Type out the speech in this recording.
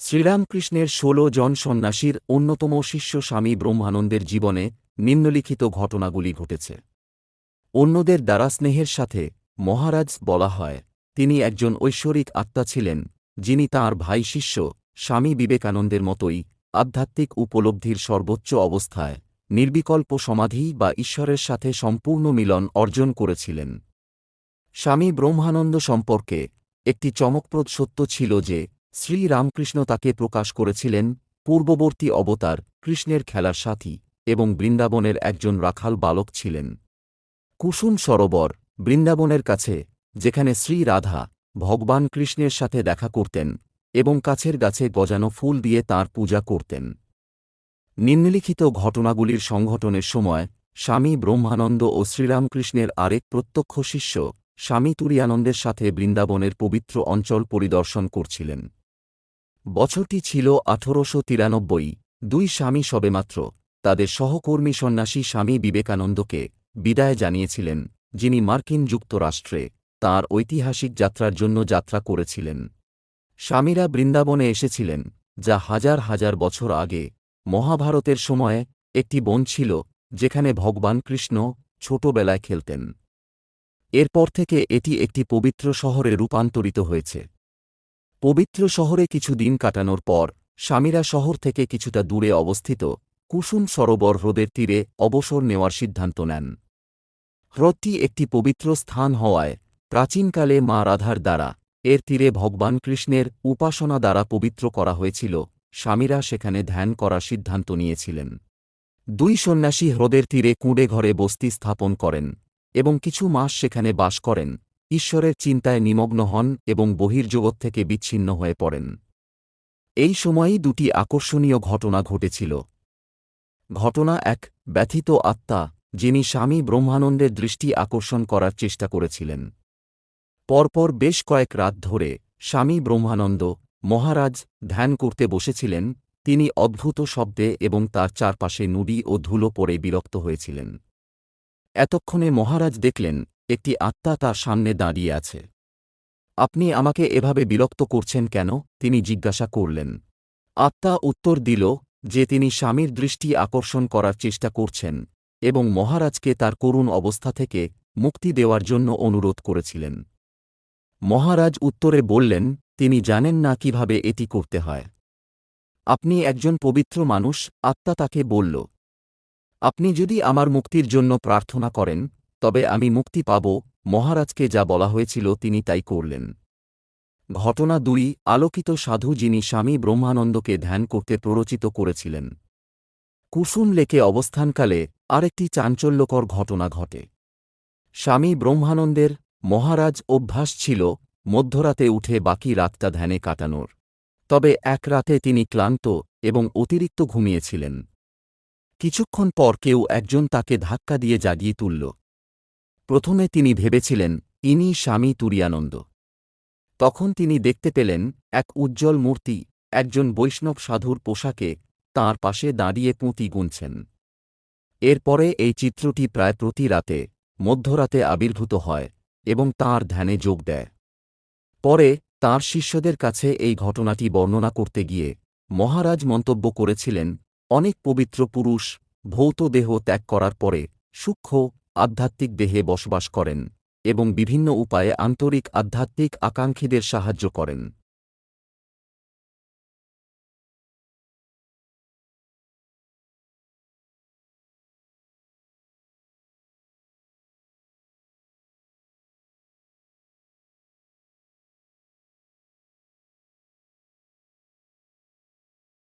শ্রীরামকৃষ্ণের ষোলো জন সন্ন্যাসীর অন্যতম শিষ্য স্বামী ব্রহ্মানন্দের জীবনে নিম্নলিখিত ঘটনাগুলি ঘটেছে। অন্যদের দ্বারা স্নেহের সাথে মহারাজ বলা হয়, তিনি একজন ঐশ্বরিক আত্মা ছিলেন, যিনি তাঁর ভাই শিষ্য স্বামী বিবেকানন্দের মতোই আধ্যাত্মিক উপলব্ধির সর্বোচ্চ অবস্থায় নির্বিকল্প সমাধি বা ঈশ্বরের সাথে সম্পূর্ণ মিলন অর্জন করেছিলেন। স্বামী ব্রহ্মানন্দ সম্পর্কে একটি চমকপ্রদ সত্য ছিল যে শ্রী রামকৃষ্ণ তাকে প্রকাশ করেছিলেন পূর্ববর্তী অবতার, কৃষ্ণের খেলার সাথী এবং বৃন্দাবনের একজন রাখাল বালক ছিলেন। কুসুম সরোবর, বৃন্দাবনের কাছে, যেখানে শ্রী রাধা ভগবান কৃষ্ণের সাথে দেখা করতেন এবং কাছের গাছে গজানো ফুল দিয়ে তার পূজা করতেন। নিম্নলিখিত ঘটনাগুলির সংঘটনের সময় স্বামী ব্রহ্মানন্দ ও শ্রীরামকৃষ্ণের আরেক প্রত্যক্ষ শিষ্য স্বামী তুরিয়ানন্দের সাথে বৃন্দাবনের পবিত্র অঞ্চল পরিদর্শন করছিলেন। বছরটি ছিল আঠেরোশো তিরানব্বই। দুই স্বামী সবেমাত্র। তাদের সহকর্মী সন্ন্যাসী স্বামী বিবেকানন্দকে বিদায় জানিয়েছিলেন, যিনি মার্কিন যুক্তরাষ্ট্রে তাঁর ঐতিহাসিক যাত্রার জন্য যাত্রা করেছিলেন। স্বামীরা বৃন্দাবনে এসেছিলেন, যা হাজার হাজার বছর আগে মহাভারতের সময়ে একটি বন ছিল, যেখানে ভগবান কৃষ্ণ ছোটবেলায় খেলতেন। এরপর থেকে এটি একটি পবিত্র শহরে রূপান্তরিত হয়েছে। পবিত্র শহরে কিছু দিন কাটানোর পর, স্বামীরা শহর থেকে কিছুটা দূরে অবস্থিত কুসুম সরোবর হ্রদের তীরে অবসর নেওয়ার সিদ্ধান্ত নেন। হ্রদটি একটি পবিত্র স্থান হওয়ায় প্রাচীনকালে মা রাধার দ্বারা এর তীরে ভগবান কৃষ্ণের উপাসনা দ্বারা পবিত্র করা হয়েছিল, স্বামীরা সেখানে ধ্যান করার সিদ্ধান্ত নিয়েছিলেন। দুই সন্ন্যাসী হ্রদের তীরে কুঁড়ে ঘরে বস্তি স্থাপন করেন এবং কিছু মাস সেখানে বাস করেন। ঈশ্বরের চিন্তায় নিমগ্ন হন এবং বহির্জগৎ থেকে বিচ্ছিন্ন হয়ে পড়েন। এই সময়েই দুটি আকর্ষণীয় ঘটনা ঘটেছিল। ঘটনা এক, ব্যথিত আত্মা, যিনি স্বামী ব্রহ্মানন্দের দৃষ্টি আকর্ষণ করার চেষ্টা করেছিলেন। পরপর বেশ কয়েক রাত ধরে স্বামী ব্রহ্মানন্দ মহারাজ ধ্যান করতে বসেছিলেন, তিনি অদ্ভুত শব্দে এবং তার চারপাশে নুড়ি ও ধুলো পড়ে বিরক্ত হয়েছিলেন। এতক্ষণে মহারাজ দেখলেন একটি আত্মা তার সামনে দাঁড়িয়ে আছে। আপনি আমাকে এভাবে বিরক্ত করছেন কেন? তিনি জিজ্ঞাসা করলেন। আত্মা উত্তর দিল যে তিনি স্বামীর দৃষ্টি আকর্ষণ করার চেষ্টা করছেন এবং মহারাজকে তার করুণ অবস্থা থেকে মুক্তি দেওয়ার জন্য অনুরোধ করেছিলেন। মহারাজ উত্তরে বললেন, তিনি জানেন না কীভাবে এটি করতে হয়। আপনি একজন পবিত্র মানুষ, আত্মা তাকে বলল, আপনি যদি আমার মুক্তির জন্য প্রার্থনা করেন তবে আমি মুক্তি পাব, মহারাজকে যা বলা হয়েছিল তিনি তাই করলেন। ঘটনা দুই, আলোকিত সাধু যিনি স্বামী ব্রহ্মানন্দকে ধ্যান করতে প্ররোচিত করেছিলেন। কুসুম লেকে অবস্থানকালে আরেকটি চাঞ্চল্যকর ঘটনা ঘটে। স্বামী ব্রহ্মানন্দের মহারাজ অভ্যাস ছিল, মধ্যরাতে উঠে বাকি রাতটা ধ্যানে কাটানোর। তবে এক রাতে তিনি ক্লান্ত এবং অতিরিক্ত ঘুমিয়েছিলেন। কিছুক্ষণ পর কেউ একজন তাকে ধাক্কা দিয়ে জাগিয়ে তুলল। প্রথমে তিনি ভেবেছিলেন, ইনি স্বামী তুরিয়ানন্দ। তখন তিনি দেখতে পেলেন, এক উজ্জ্বল মূর্তি, একজন বৈষ্ণব সাধুর পোশাকে তাঁর পাশে দাঁড়িয়ে পুঁতি গুনছেন। এরপরে এই চিত্রটি প্রায় প্রতি রাতে, মধ্যরাতে আবির্ভূত হয় এবং তাঁর ধ্যানে যোগ দেয়। পরে, তাঁর শিষ্যদের কাছে এই ঘটনাটি বর্ণনা করতে গিয়ে, মহারাজ মন্তব্য করেছিলেন, অনেক পবিত্র পুরুষ, ভৌত দেহ ত্যাগ করার পরে, সূক্ষ্ম আধ্যাত্মিক দেহে বসবাস করেন এবং বিভিন্ন উপায়ে আন্তরিক আধ্যাত্মিক আকাঙ্ক্ষীদের সাহায্য করেন।